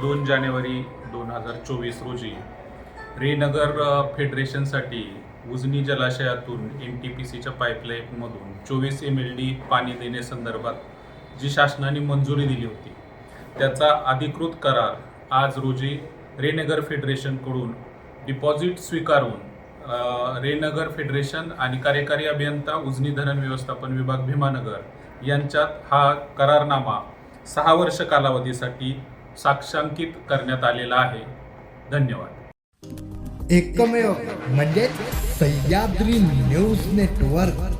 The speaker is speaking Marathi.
दोन जानेवारी दोन हजार चोवीस रोजी रेनगर फेडरेशनसाठी उजनी जलाशयातून एन टी पी सीच्या पाईपलाईनमधून चोवीस एम एल डी पाणी देण्यासंदर्भात जी शासनाने मंजुरी दिली होती त्याचा अधिकृत करार आज रोजी रेनगर फेडरेशनकडून डिपॉझिट स्वीकारून रेनगर फेडरेशन आणि कार्यकारी अभियंता उजनी धरण व्यवस्थापन विभाग भीमानगर यांच्यात हा करारनामा सहा वर्ष कालावधीसाठी साक्षांकित करण्यात आलेला आहे. धन्यवाद. एकमेव म्हणजे सह्याद्री न्यूज नेटवर्क.